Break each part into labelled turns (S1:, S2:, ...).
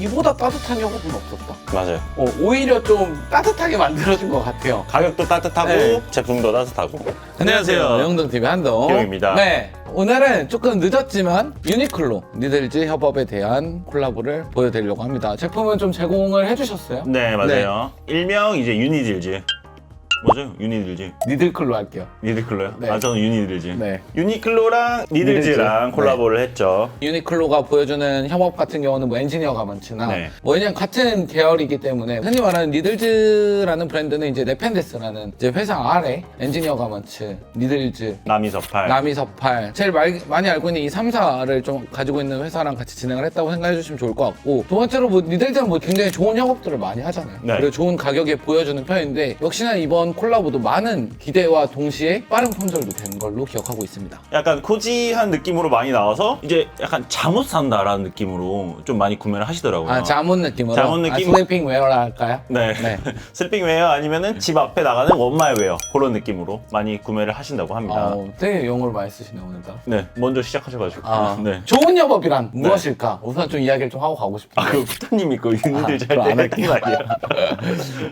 S1: 이보다 따뜻한 협업은 없었다.
S2: 맞아요.
S1: 어, 오히려 좀 따뜻하게 만들어준 것 같아요.
S2: 가격도 따뜻하고
S1: 네.
S2: 제품도 따뜻하고.
S1: 영동TV 한동.
S2: 기영입니다.
S1: 네. 오늘은 조금 늦었지만 유니클로 니들즈 협업에 대한 콜라보를 보여드리려고 합니다. 제품은 좀 제공을 해주셨어요.
S2: 네 맞아요. 일명 이제 유니딜즈. 맞아요. 유니딜즈.
S1: 니들클로 할게요.
S2: 니들클로요?
S1: 네.
S2: 아 저는 유니딜즈.
S1: 네.
S2: 유니클로랑 니들즈랑
S1: 니들즈.
S2: 콜라보를 했죠.
S1: 유니클로가 보여주는 협업 같은 경우는 뭐 엔지니어 가먼츠나
S2: 네.
S1: 뭐 그냥 같은 계열이기 때문에 흔히 말하는 니들즈라는 브랜드는 이제 네펜데스라는 이제 회사 아래 엔지니어 가먼츠, 니들즈,
S2: 남이서팔.
S1: 남이서팔 제일 말- 많이 알고 있는 이 3사를 좀 가지고 있는 회사랑 같이 진행을 했다고 생각해 주시면 좋을 것 같고 두 번째로 뭐 니들즈는 뭐 굉장히 좋은 협업들을 많이 하잖아요
S2: 네.
S1: 그리고 좋은 가격에 보여주는 편인데 역시나 이번 콜라보도 많은 기대와 동시에 빠른 품절도 된 걸로 기억하고 있습니다
S2: 약간 코지한 느낌으로 많이 나와서 이제 약간 잠옷 산다라는 느낌으로 좀 많이 구매를 하시더라고요.
S1: 아 잠옷 느낌으로
S2: 잠옷 느낌?
S1: 아, 슬리핑 웨어라 할까요?
S2: 네.
S1: 네.
S2: 슬핑 웨어 아니면은 집 앞에 나가는 원마이 웨어 그런 느낌으로 많이 구매를 하신다고 합니다.
S1: 어, 되게 영어를 많이 쓰시네 오늘도
S2: 네, 먼저 시작하셔가지고.
S1: 아,
S2: 네.
S1: 좋은 협업이란 무엇일까? 우선 좀 이야기를 좀 하고 가고 싶어요
S2: 아, 그 부타님이 그 유니들
S1: 그럼 안
S2: 잘때 했던 말이야.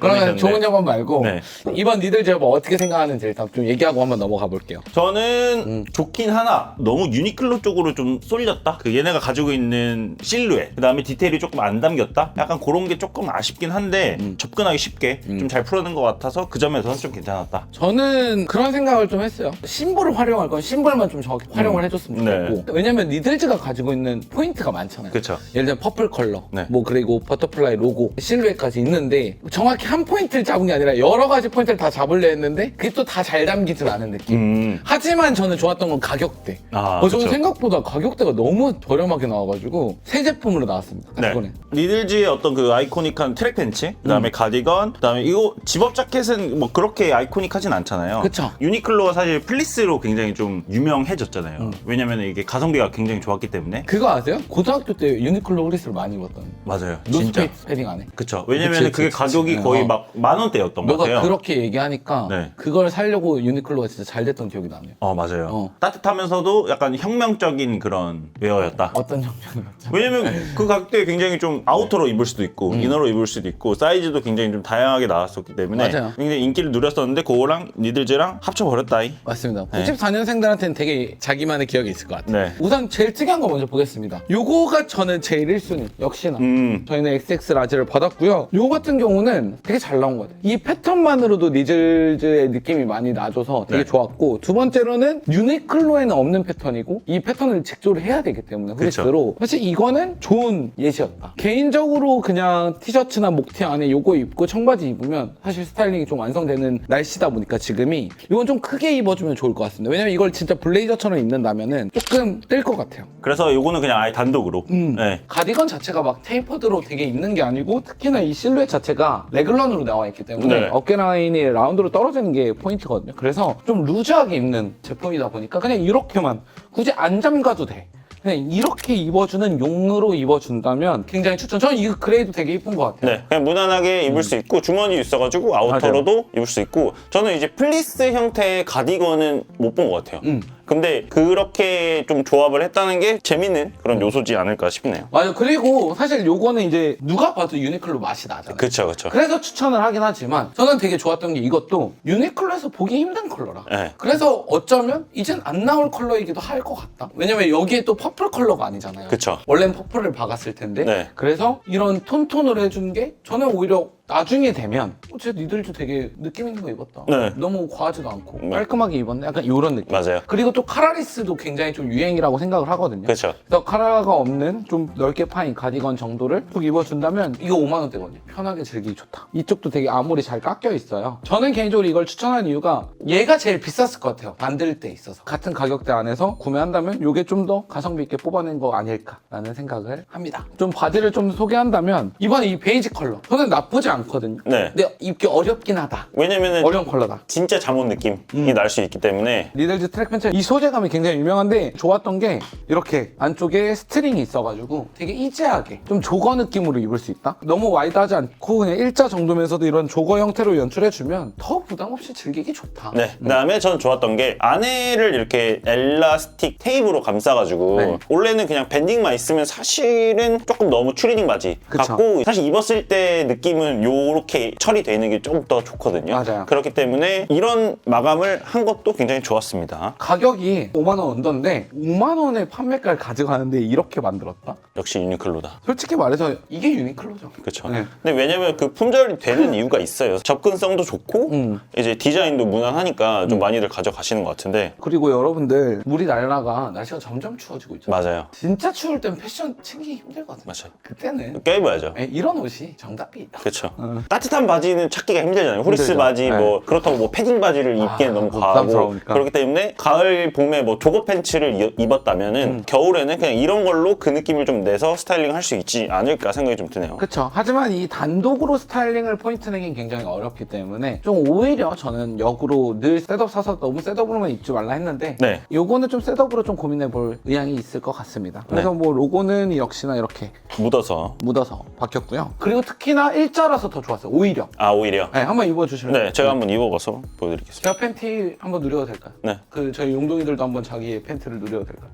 S1: 그러면 좋은 협업 말고
S2: 네.
S1: 이번 니들 협업 어떻게 생각하는지 일단 좀 얘기하고 한번 넘어가 볼게요.
S2: 저는
S1: 음.
S2: 좋긴 하나 너무 유니클로 쪽으로 좀 쏠렸다. 그 얘네가 가지고 있는 실루엣, 그 다음에 디테일이 조금 안 담겼다. 약간 그런 게 조금 아쉽긴 한데
S1: 음.
S2: 접근하기 쉽게 좀 잘 풀어낸 것 같아서 그 점에서는 좀 괜찮았다.
S1: 저는 그런 생각을 좀 했어요. 심볼을 활용할 건 심볼만 좀 정확히 활용을 해줬으면
S2: 네.
S1: 좋겠고. 왜냐면 니들즈가 가지고 있는 포인트가 많잖아요.
S2: 그쵸.
S1: 예를 들면 퍼플 컬러,
S2: 네.
S1: 뭐 그리고 버터플라이 로고, 실루엣까지 있는데 정확히 한 포인트를 잡은 게 아니라 여러 가지 포인트를 다 잡으려 했는데 그게 또 다 잘 담기질 않은 느낌.
S2: 음.
S1: 하지만 저는 좋았던 건 가격대.
S2: 아,
S1: 어, 저는
S2: 그쵸.
S1: 생각보다 가격대가 너무 저렴하게 나와가지고 새 제품으로 나왔습니다.
S2: 네.
S1: 이번에.
S2: 리들즈의 어떤 그 아이코닉한 트랙 팬츠, 그
S1: 음.
S2: 다음에 가디건, 그 다음에 이거 집업 자켓은 뭐 그렇게 아이코닉하진 않잖아요.
S1: 그쵸.
S2: 유니클로가 사실 플리스로 굉장히 좀 유명해졌잖아요.
S1: 음.
S2: 왜냐면 이게 가성비가 굉장히 좋았기 때문에.
S1: 그거 아세요? 고등학교 때 유니클로 후리스를 많이 입었던.
S2: 맞아요. 진짜.
S1: 노스페이스 패딩 안에.
S2: 그쵸. 왜냐면
S1: 그치,
S2: 그게
S1: 그치,
S2: 가격이
S1: 그치.
S2: 거의
S1: 어.
S2: 막 만 원대였던 것
S1: 너가
S2: 같아요.
S1: 그렇게 얘기하니까
S2: 네.
S1: 그걸 살려고 유니클로가 진짜 잘 됐던 기억이 나네요.
S2: 어, 맞아요.
S1: 어.
S2: 따뜻하면서도 약간 혁명적인 그런 웨어였다.
S1: 어떤 형편이었죠?
S2: 왜냐면 그 가격대에 굉장히 좀 아우터로 입을 수도 있고 이너로 입을 수도 있고 사이즈도 굉장히 좀 다양하게 나왔었기 때문에
S1: 음. 맞아요.
S2: 굉장히 인기를 누렸었는데 그거랑 니들즈랑 합쳐버렸다이.
S1: 맞습니다.
S2: 네.
S1: 94년생들한테는 되게 자기만의 기억이 있을 것 같아요.
S2: 네.
S1: 우선 제일 특이한 거 먼저 보겠습니다. 요거가 저는 제일 1순위. 역시나.
S2: 음.
S1: 저희는 XX 라지를 받았고요. 요 같은 경우는 되게 잘 나온 것 같아요. 이 패턴만으로도 니즐즈의 느낌이 많이 나줘서 되게
S2: 네.
S1: 좋았고 두 번째로는 유니클로에는 없는 패턴이고 이 패턴을 직조를 해야 되기 때문에. 후리스로 사실 이거는 좋은 예시였다. 개인적으로 그냥 티셔츠나 목티 안에 요거 입고 청바지 입으면 사실 스타일링이 좀 완성되는 날씨다 보니까 지금이 이건 좀 크게 입어주면 좋을 것 같습니다. 왜냐면 이걸 진짜 블레이저처럼 입는다면은 조금 뜰 것 같아요.
S2: 그래서 요거는 그냥 아예 단독으로.
S1: 음.
S2: 네.
S1: 가디건 자체가 막 테이퍼드로 되게 입는 게 아니고 특히나 이 실루엣 자체가 레글런으로 나와 있기 때문에
S2: 네.
S1: 어깨 라인이 라운드로 떨어지는 게 포인트거든요. 그래서 좀 루즈하게 입는 제품이다 보니까 그냥 이렇게만 굳이 안 잠가도 돼. 그냥 이렇게 입어주는 용으로 입어준다면 굉장히 추천. 저는 이 그레이도 되게 이쁜 것 같아요.
S2: 네, 그냥 무난하게 입을 수 있고 주머니 있어가지고 아우터로도 입을 수 있고 저는 이제 플리스 형태의 가디건은 못 본 것 같아요.
S1: 음.
S2: 근데 그렇게 좀 조합을 했다는 게 재밌는 그런 요소지 않을까 싶네요.
S1: 맞아. 그리고 사실 요거는 이제 누가 봐도 유니클로 맛이 나잖아요.
S2: 그쵸, 그쵸.
S1: 그래서 추천을 하긴 하지만 저는 되게 좋았던 게 이것도 유니클로에서 보기 힘든 컬러라.
S2: 네.
S1: 그래서 어쩌면 이젠 안 나올 컬러이기도 할 것 같다. 왜냐면 여기에 또 퍼플 컬러가 아니잖아요.
S2: 그쵸.
S1: 원래는 퍼플을 박았을 텐데.
S2: 네.
S1: 그래서 이런 톤톤을 해준 게 저는 오히려 나중에 되면 어, 쟤 니들도 되게 느낌 있는 거 입었다.
S2: 네.
S1: 너무 과하지도 않고
S2: 네.
S1: 깔끔하게 입었네. 약간 이런 느낌.
S2: 맞아요.
S1: 그리고 또 카라리스도 굉장히 좀 유행이라고 생각을 하거든요.
S2: 그쵸.
S1: 그래서 카라가 없는 좀 넓게 파인 가디건 정도를 쭉 입어준다면 이거 5만 원대거든요. 편하게 즐기기 좋다. 이쪽도 되게 아무리 잘 깎여 있어요. 저는 개인적으로 이걸 추천하는 이유가 얘가 제일 비쌌을 것 같아요. 만들 때 있어서 같은 가격대 안에서 구매한다면 이게 좀 더 가성비 있게 뽑아낸 거 아닐까라는 생각을 합니다. 좀 바디를 좀 소개한다면 이번에 이 베이지 컬러 저는 나쁘지 않 거든요.
S2: 네.
S1: 근데 입기 어렵긴 하다.
S2: 왜냐면은
S1: 어려운 컬러다.
S2: 진짜 잠옷 느낌이
S1: 음.
S2: 날수 있기 때문에
S1: 리들즈 트랙 팬츠 이 소재감이 굉장히 유명한데 좋았던 게 이렇게 안쪽에 스트링이 있어가지고 되게 이지하게 좀 조거 느낌으로 입을 수 있다. 너무 와이드하지 않고 그냥 일자 정도면서도 이런 조거 형태로 연출해주면 더 부담 없이 즐기기 좋다.
S2: 네. 그다음에 전 좋았던 게 안에를 이렇게 엘라스틱 테이프로 감싸가지고
S1: 네.
S2: 원래는 그냥 밴딩만 있으면 사실은 조금 너무 추리닝 바지
S1: 그쵸.
S2: 같고 사실 입었을 때 느낌은 요렇게 처리되어 있는 게좀더 좋거든요.
S1: 맞아요.
S2: 그렇기 때문에 이런 마감을 한 것도 굉장히 좋았습니다.
S1: 가격이 5만 원 언더인데 5만 원의 판매가를 가져가는데 이렇게 만들었다?
S2: 역시 유니클로다.
S1: 솔직히 말해서 이게 유니클로죠.
S2: 그렇죠.
S1: 네.
S2: 근데 왜냐면 그 품절이 되는 이유가 있어요. 접근성도 좋고
S1: 음.
S2: 이제 디자인도 무난하니까 좀 많이들 가져가시는 것 같은데
S1: 그리고 여러분들 물이 날라가 날씨가 점점 추워지고 있잖아요.
S2: 맞아요.
S1: 진짜 추울 땐 패션 챙기기 힘들거든요.
S2: 맞아요.
S1: 그때는
S2: 껴입어야죠.
S1: 네, 이런 옷이 정답이에요.
S2: 그렇죠.
S1: 어.
S2: 따뜻한 바지는 찾기가 힘들잖아요. 후리스
S1: 힘들죠.
S2: 바지
S1: 네.
S2: 뭐 그렇다고 뭐 패딩 바지를 입기엔
S1: 아,
S2: 너무
S1: 뭐
S2: 과하고
S1: 부담스러우니까.
S2: 그렇기 때문에 가을 봄에 뭐 조거 팬츠를 이- 입었다면은
S1: 음.
S2: 겨울에는 그냥 이런 걸로 그 느낌을 좀 내서 스타일링 할 수 있지 않을까 생각이 좀 드네요.
S1: 그렇죠. 하지만 이 단독으로 스타일링을 포인트 내긴 굉장히 어렵기 때문에 좀 오히려 저는 역으로 늘 셋업 사서 너무 셋업으로만 입지 말라 했는데
S2: 네.
S1: 요거는 좀 셋업으로 좀 고민해 볼 의향이 있을 것 같습니다. 그래서
S2: 네.
S1: 뭐 로고는 역시나 이렇게
S2: 묻어서
S1: 묻어서 바뀌었고요. 그리고 특히나 일자라서 더 좋았어요. 오히려.
S2: 아 오히려
S1: 네, 한번 입어주실래요?
S2: 네 제가 한번 입어봐서 보여드리겠습니다.
S1: 제가 팬티 한번 누려도 될까요?
S2: 네.
S1: 그 저희 용동이들도 한번 자기의 팬티를 누려도 될까요?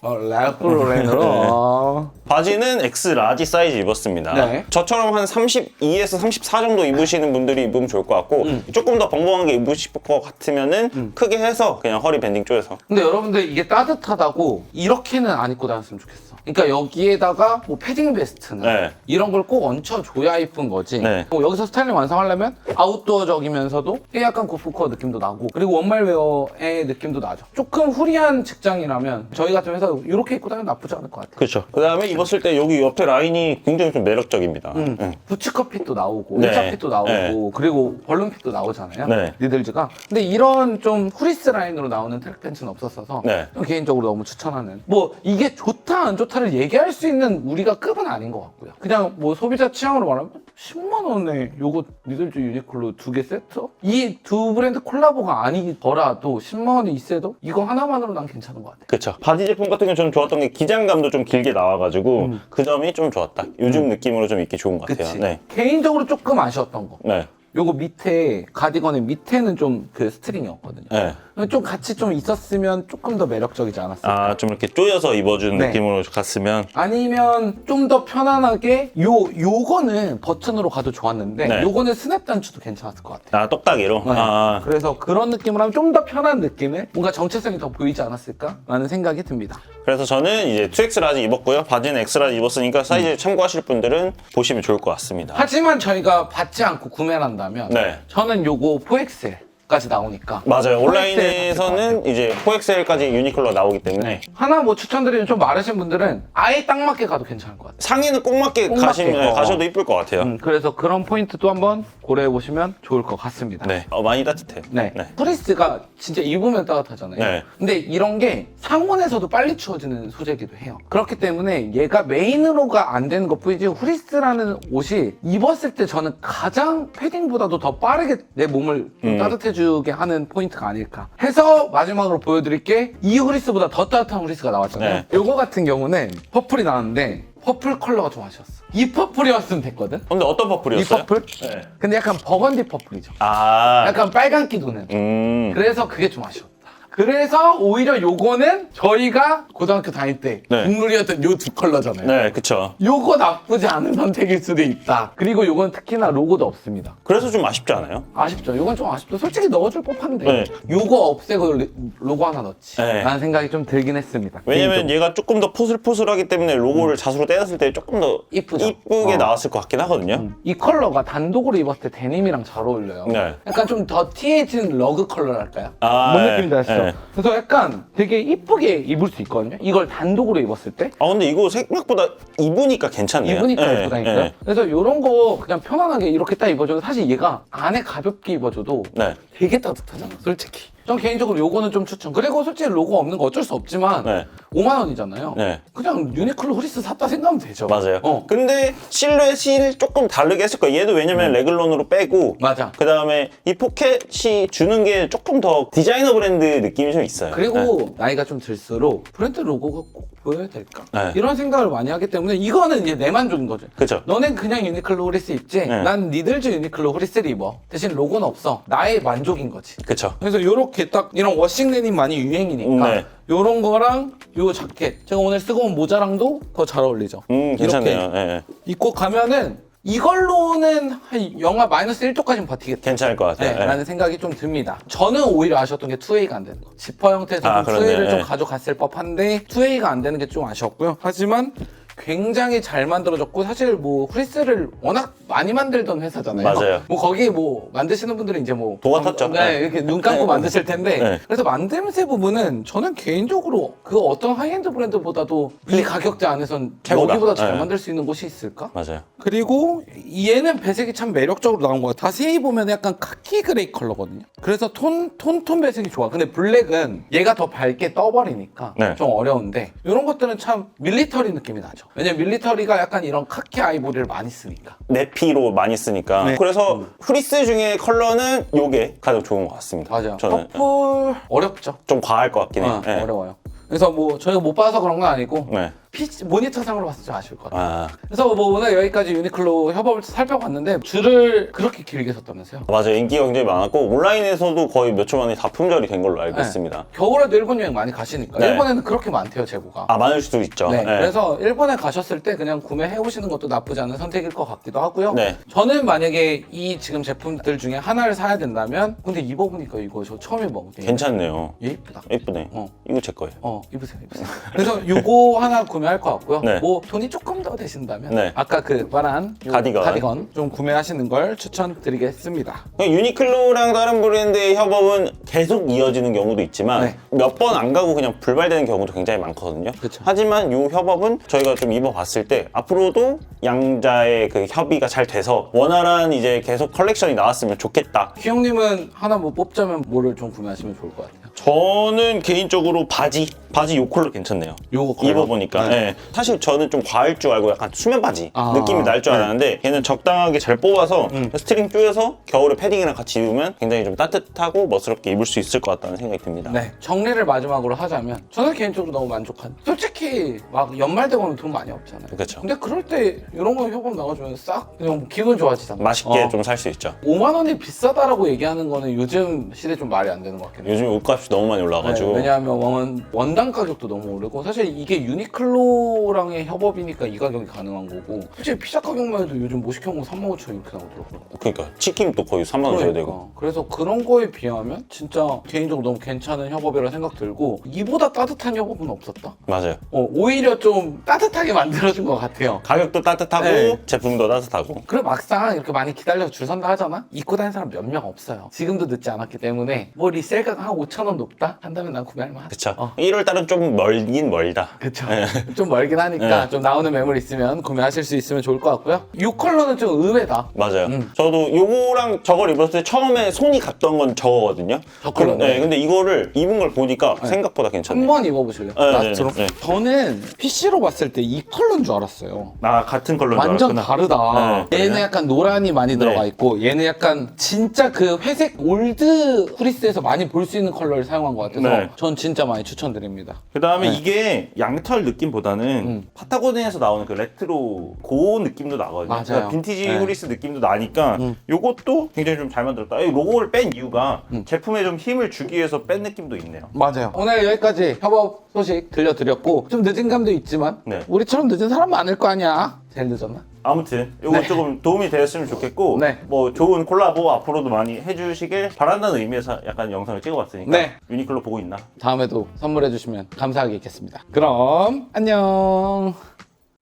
S1: 어, 래프로렌으로 어.
S2: 바지는 X 라지 사이즈 입었습니다.
S1: 네.
S2: 저처럼 한 32에서 34 정도 입으시는 분들이 입으면 좋을 것 같고
S1: 음.
S2: 조금 더 벙벙하게 입으실 것 같으면은 크게 해서 그냥 허리 밴딩 쪼여서
S1: 근데 여러분들 이게 따뜻하다고 이렇게는 안 입고 다녔으면 좋겠어. 그러니까 여기에다가 뭐 패딩 베스트나
S2: 네.
S1: 이런 걸 꼭 얹혀줘야 이쁜 거지.
S2: 네.
S1: 뭐 여기서 스타일링 완성하려면 아웃도어적이면서도 약간 고프코어 느낌도 나고 그리고 원말웨어의 느낌도 나죠. 조금 후리한 직장이라면 저희 같은 회사 이렇게 입고 다니면 나쁘지 않을 것 같아요.
S2: 그렇죠. 그 다음에 입었을 때 여기 옆에 라인이 굉장히 좀 매력적입니다.
S1: 음.
S2: 응.
S1: 부츠컷핏도 나오고
S2: 네.
S1: 일자핏도 나오고
S2: 네.
S1: 그리고 벌룬핏도 나오잖아요.
S2: 네.
S1: 리들즈가. 근데 이런 좀 후리스 라인으로 나오는 트랙 팬츠는 없었어서
S2: 네.
S1: 좀 개인적으로 너무 추천하는. 뭐 이게 좋다 안 좋다 를 얘기할 수 있는 우리가 급은 아닌 것 같고요. 그냥 뭐 소비자 취향으로 말하면 10만 원에 요거 리들즈 유니클로 두 개 세트? 이 두 브랜드 콜라보가 아니더라도 10만 원이 있어도 이거 하나만으로 난 괜찮은 것 같아요.
S2: 그렇죠. 바지 제품 같은 경우는 저는 좋았던 게 기장감도 좀 길게 나와가지고 그 점이 좀 좋았다. 요즘 느낌으로 좀 입기 좋은 것 같아요.
S1: 음. 그치?
S2: 네.
S1: 개인적으로 조금 아쉬웠던 거.
S2: 네.
S1: 요거 밑에 가디건의 밑에는 좀 그 스트링이었거든요.
S2: 네.
S1: 좀 같이 좀 있었으면 조금 더 매력적이지 않았을까.
S2: 아, 좀 이렇게 쪼여서 입어준
S1: 네.
S2: 느낌으로 갔으면.
S1: 아니면 좀 더 편안하게 요 요거는 버튼으로 가도 좋았는데
S2: 네.
S1: 요거는 스냅 단추도 괜찮았을 것 같아요.
S2: 아, 떡다기로?
S1: 네.
S2: 아,
S1: 그래서 그런 느낌으로 하면 좀 더 편한 느낌의 뭔가 정체성이 더 보이지 않았을까라는 생각이 듭니다.
S2: 그래서 저는 이제 2X 라지 입었고요. 바지는 X 라지 입었으니까 사이즈
S1: 음.
S2: 참고하실 분들은 보시면 좋을 것 같습니다.
S1: 하지만 저희가 받지 않고 구매를 한다 면
S2: 네.
S1: 저는 요거 4XL 까지 나오니까
S2: 맞아요.
S1: 4XL
S2: 온라인에서는 이제 4XL까지 유니클로 나오기 때문에
S1: 하나 뭐 추천드리는 좀 마르신 분들은 아예 딱 맞게 가도 괜찮을 것 같아요.
S2: 상의는 꼭 맞게
S1: 꼭
S2: 가시면
S1: 어.
S2: 가셔도 이쁠 것 같아요.
S1: 음, 그래서 그런 포인트도 한번 고려해 보시면 좋을 것 같습니다.
S2: 네. 어, 많이 따뜻해요.
S1: 네.
S2: 네.
S1: 프리스가 진짜 입으면 따뜻하잖아요.
S2: 네.
S1: 근데 이런 게 상온에서도 빨리 추워지는 소재이기도 해요. 그렇기 때문에 얘가 메인으로가 안 되는 것 뿐이지 후리스라는 옷이 입었을 때 저는 가장 패딩보다도 더 빠르게 내 몸을 좀
S2: 음.
S1: 따뜻해 주게 하는 포인트가 아닐까 해서 마지막으로 보여드릴 게 이 후리스보다 더 따뜻한 후리스가 나왔잖아요.
S2: 네.
S1: 요거 같은 경우는 퍼플이 나왔는데 퍼플 컬러가 좀 아쉬웠어. 이 퍼플이었으면 됐거든.
S2: 근데 어떤
S1: 이
S2: 퍼플이었어요?
S1: 퍼플?
S2: 네.
S1: 근데 약간 버건디 퍼플이죠.
S2: 아.
S1: 약간 빨간 기 도는.
S2: 음.
S1: 그래서 그게 좀 아쉬웠다. 그래서 오히려 요거는 저희가 고등학교 다닐 때
S2: 네.
S1: 국룰이었던 요 두 컬러잖아요.
S2: 네, 그쵸.
S1: 요거 나쁘지 않은 선택일 수도 있다. 그리고 요건 특히나 로고도 없습니다.
S2: 그래서 좀 아쉽지 않아요?
S1: 아쉽죠. 요건 좀 아쉽죠. 솔직히 넣어줄 법한데
S2: 네.
S1: 요거 없애고 리- 로고 하나 넣지.
S2: 네.
S1: 라는 생각이 좀 들긴 했습니다.
S2: 왜냐면
S1: 개인적으로.
S2: 얘가 조금 더 포슬포슬하기 때문에 로고를 자수로 떼었을 때 조금 더
S1: 음. 이쁘죠?
S2: 이쁘게
S1: 어.
S2: 나왔을 것 같긴 하거든요.
S1: 이 컬러가 단독으로 입었을 때 데님이랑 잘 어울려요.
S2: 네.
S1: 약간 좀 더티해진 러그 컬러랄까요?
S2: 아,
S1: 뭔
S2: 예,
S1: 느낌인지 아시죠?
S2: 예.
S1: 그래서 약간 되게 이쁘게 입을 수 있거든요. 이걸 단독으로 입었을 때.
S2: 아 근데 이거 생각보다 입으니까 괜찮네요.
S1: 입으니까
S2: 예,
S1: 예쁘다니까요.
S2: 예.
S1: 그래서 이런 거 그냥 편안하게 이렇게 딱 입어줘도 사실 얘가 안에 가볍게 입어줘도
S2: 네.
S1: 되게 따뜻하잖아, 솔직히. 전 개인적으로 요거는 좀 추천. 그리고 솔직히 로고 없는 거 어쩔 수 없지만
S2: 네.
S1: 5만 원이잖아요.
S2: 네.
S1: 그냥 유니클로 후리스 샀다 생각하면 되죠.
S2: 맞아요.
S1: 어.
S2: 근데 실루엣이 조금 다르게 했을 거예요. 얘도 왜냐면 레글론으로 빼고
S1: 맞아.
S2: 그 다음에 이 포켓이 주는 게 조금 더 디자이너 브랜드 느낌이 좀 있어요.
S1: 그리고 나이가 좀 들수록 브랜드 로고가 꼭 보여야 될까?
S2: 네.
S1: 이런 생각을 많이 하기 때문에 이거는 이제 내 만족인 거죠.
S2: 그죠?
S1: 너넨 그냥 유니클로 후리스 입지?
S2: 네.
S1: 난 니들즈 유니클로 후리스를 입어. 대신 로고는 없어. 나의 만족인 거지.
S2: 그쵸.
S1: 그래서 요렇게 딱 이런 워싱 데님 많이 유행이니까
S2: 네.
S1: 요런 거랑 요 자켓 제가 오늘 쓰고 온 모자랑도 더 잘 어울리죠.
S2: 음, 괜찮네요.
S1: 이렇게
S2: 예, 예.
S1: 입고 가면은 이걸로는 한 영하 마이너스 1도까지는 버티겠다.
S2: 괜찮을 것 같아요.
S1: 네,
S2: 예.
S1: 라는 생각이 좀 듭니다. 저는 오히려 아쉬웠던 게 2A가 안 되는 거. 지퍼 형태에서
S2: 아,
S1: 좀
S2: 그러네.
S1: 2A를 좀
S2: 예.
S1: 가져갔을 법한데 2A가 안 되는 게 좀 아쉬웠고요. 하지만 굉장히 잘 만들어졌고 사실 뭐 후리스를 워낙 많이 만들던 회사잖아요.
S2: 맞아요.
S1: 뭐 거기 뭐 만드시는 분들은 이제 뭐
S2: 도가 텄죠.
S1: 네,
S2: 네.
S1: 이렇게 눈 감고 만드실 텐데
S2: 네.
S1: 그래서 만듦새 부분은 저는 개인적으로 그 어떤 하이엔드 브랜드보다도 이 가격대 안에선
S2: 최고다.
S1: 여기보다 잘
S2: 네.
S1: 만들 수 있는 곳이 있을까?
S2: 맞아요.
S1: 그리고 얘는 배색이 참 매력적으로 나온 것 같아. 자세히 보면 약간 카키 그레이 컬러거든요. 그래서 톤, 톤, 톤 배색이 좋아. 근데 블랙은 얘가 더 밝게 떠버리니까
S2: 네.
S1: 좀 어려운데 이런 것들은 참 밀리터리 느낌이 나죠. 왜냐면 밀리터리가 약간 이런 카키 아이보리를 많이 쓰니까.
S2: 네피로 많이 쓰니까.
S1: 네.
S2: 그래서 프리스 중에 컬러는 요게 가장 좋은 것 같습니다.
S1: 맞아요.
S2: 저는
S1: 퍼플 어렵죠.
S2: 좀 과할 것 같긴 해요.
S1: 어,
S2: 예.
S1: 어려워요. 그래서 뭐 저희가 못 봐서 그런 건 아니고
S2: 네.
S1: PC, 모니터상으로 봤을 때좀 아쉬울 것 같아요.
S2: 아,
S1: 그래서 뭐 오늘 여기까지 유니클로 협업을 살펴봤는데 줄을 그렇게 길게 섰다면서요?
S2: 맞아요. 인기가 굉장히 많았고 온라인에서도 거의 몇 초 만에 다 품절이 된 걸로 알고
S1: 네.
S2: 있습니다.
S1: 겨울에도 일본 여행 많이 가시니까
S2: 네.
S1: 일본에는 그렇게 많대요 재고가.
S2: 아, 많을 수도 있죠.
S1: 네,
S2: 네.
S1: 그래서 일본에 가셨을 때 그냥 구매해 오시는 것도 나쁘지 않은 선택일 것 같기도 하고요.
S2: 네.
S1: 저는 만약에 이 지금 제품들 중에 하나를 사야 된다면 근데 입어보니까 이거 저 처음 입어보거든요.
S2: 괜찮네요.
S1: 얘 이쁘다.
S2: 예쁘네.
S1: 어.
S2: 이거 제 거예요.
S1: 어 입으세요 입으세요. 그래서 요거 하나 구매 할 것 같고요.
S2: 네.
S1: 뭐 돈이 조금 더 되신다면
S2: 네.
S1: 아까 그 말한 요
S2: 가디건.
S1: 가디건 좀 구매하시는 걸 추천드리겠습니다.
S2: 유니클로랑 다른 브랜드의 협업은 계속 이어지는 경우도 있지만
S1: 네.
S2: 몇 번 안 가고 그냥 불발되는 경우도 굉장히 많거든요.
S1: 그쵸.
S2: 하지만 이 협업은 저희가 좀 입어봤을 때 앞으로도 양자의 그 협의가 잘 돼서 원활한 이제 계속 컬렉션이 나왔으면 좋겠다.
S1: 기영님은 하나 뭐 뽑자면 뭐를 좀 구매하시면 좋을 것 같아요.
S2: 저는 개인적으로 바지, 바지 요 컬러 괜찮네요.
S1: 요거 컬러?
S2: 입어보니까.
S1: 네.
S2: 예. 사실 저는 좀 과할 줄 알고 약간 수면 바지
S1: 아,
S2: 느낌이 날줄
S1: 네.
S2: 알았는데 얘는 적당하게 잘 뽑아서
S1: 음.
S2: 스트링 쪼여서 겨울에 패딩이랑 같이 입으면 굉장히 좀 따뜻하고 멋스럽게 입을 수 있을 것 같다는 생각이 듭니다.
S1: 네, 정리를 마지막으로 하자면 저는 개인적으로 너무 만족한. 솔직히 막 연말 되고 하면 돈 많이 없잖아요.
S2: 그렇죠.
S1: 근데 그럴 때 이런 거 협업 나와주면 싹 그냥 기분 좋아지잖아.
S2: 맛있게
S1: 어.
S2: 좀 살 수 있죠.
S1: 5만 원이 비싸다라고 얘기하는 거는 요즘 시대 좀 말이 안 되는 것 같긴 해요.
S2: 요즘 옷값이 너무 많이 올라가지고
S1: 네, 왜냐하면 원, 원당 가격도 너무 오르고 사실 이게 유니클로랑의 협업이니까 이 가격이 가능한 거고 솔직히 피자 가격만 해도 요즘 뭐 시켜 먹으면 3만 5천 이렇게 나오더라고요.
S2: 그러니까 치킨도 거의 3만 원 줘야 되고
S1: 그래서 그런 거에 비하면 진짜 개인적으로 너무 괜찮은 협업이라 생각 들고 이보다 따뜻한 협업은 없었다.
S2: 맞아요.
S1: 어, 오히려 좀 따뜻하게 만들어준 것 같아요.
S2: 가격도 따뜻하고
S1: 네.
S2: 제품도 따뜻하고
S1: 그리고 막상 이렇게 많이 기다려서 줄 선다 하잖아? 입고 다니는 사람 몇 명 없어요. 지금도 늦지 않았기 때문에 뭐 리셀가가 한 5천 원 높다? 한다면 난 구매할 만하다.
S2: 그쵸
S1: 어.
S2: 1월 달은 좀 멀긴 멀다
S1: 그쵸. 좀 멀긴 하니까
S2: 네.
S1: 좀 나오는 매물 있으면 구매하실 수 있으면 좋을 것 같고요. 이 컬러는 좀 의외다.
S2: 맞아요.
S1: 음.
S2: 저도 요거랑 저걸 입었을 때 처음에 손이 갔던 건 저거거든요.
S1: 저 컬러네.
S2: 네, 근데 이거를 입은 걸 보니까 생각보다 괜찮네요.
S1: 한번 입어보실래요?
S2: 네,
S1: 나처럼?
S2: 네, 네.
S1: 저는 PC로 봤을 때 이 컬러인 줄 알았어요.
S2: 나 같은 컬러인 줄
S1: 완전
S2: 알았구나.
S1: 다르다.
S2: 네,
S1: 얘는
S2: 그래요?
S1: 약간 노란이 많이 들어가
S2: 네.
S1: 있고 얘는 약간 진짜 그 회색 올드 후리스에서 많이 볼 수 있는 컬러를 사용한 것 같아서
S2: 네.
S1: 전 진짜 많이 추천드립니다.
S2: 그 다음에
S1: 네.
S2: 이게 양털 느낌보다는
S1: 음.
S2: 파타고니아에서 나오는 그 레트로 그 느낌도 나거든요.
S1: 맞아요.
S2: 그러니까 빈티지
S1: 네.
S2: 후리스 느낌도 나니까
S1: 음.
S2: 요것도 굉장히 좀 잘 만들었다. 이 로고를 뺀 이유가
S1: 음.
S2: 제품에 좀 힘을 주기 위해서 뺀 느낌도 있네요.
S1: 맞아요. 오늘 여기까지 협업 소식 들려드렸고 좀 늦은 감도 있지만
S2: 네.
S1: 우리처럼 늦은 사람 많을 거 아니야. 늦었나?
S2: 아무튼 요거
S1: 네.
S2: 조금 도움이 되었으면 좋겠고
S1: 네.
S2: 뭐 좋은 콜라보 앞으로도 많이 해주시길 바란다는 의미에서 약간 영상을 찍어봤으니까
S1: 네.
S2: 유니클로 보고 있나?
S1: 다음에도 선물해 주시면 감사하겠습니다. 그럼 안녕.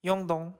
S3: 영동